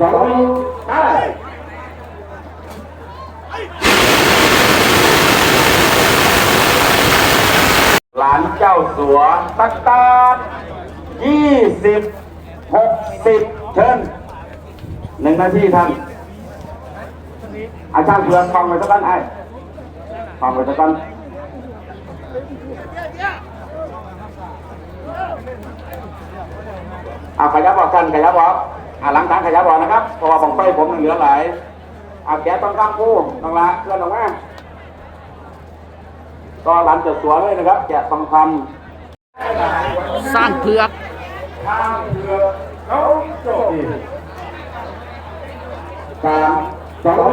สองได้หลานเจ้าสัวตักตายี่สิบหกสิบเชิญหนึ่งนาทีท่านอาจารย์เพื่อนฟังไปสักกันไอ้ฟังไปสักกันเอาขยับออกกันขยับออก อ่าหลังทางขยับออกนะครับเพราะว่าของไฟผมมันเหลือหลายเอาแกะต้องข้ามคู่ต้องละเคลื่อนออกมาก็ร้านจะสวยเลยนะครับแกะทองคสร้างเผือกำทางเรือเขาโจดีสามสอง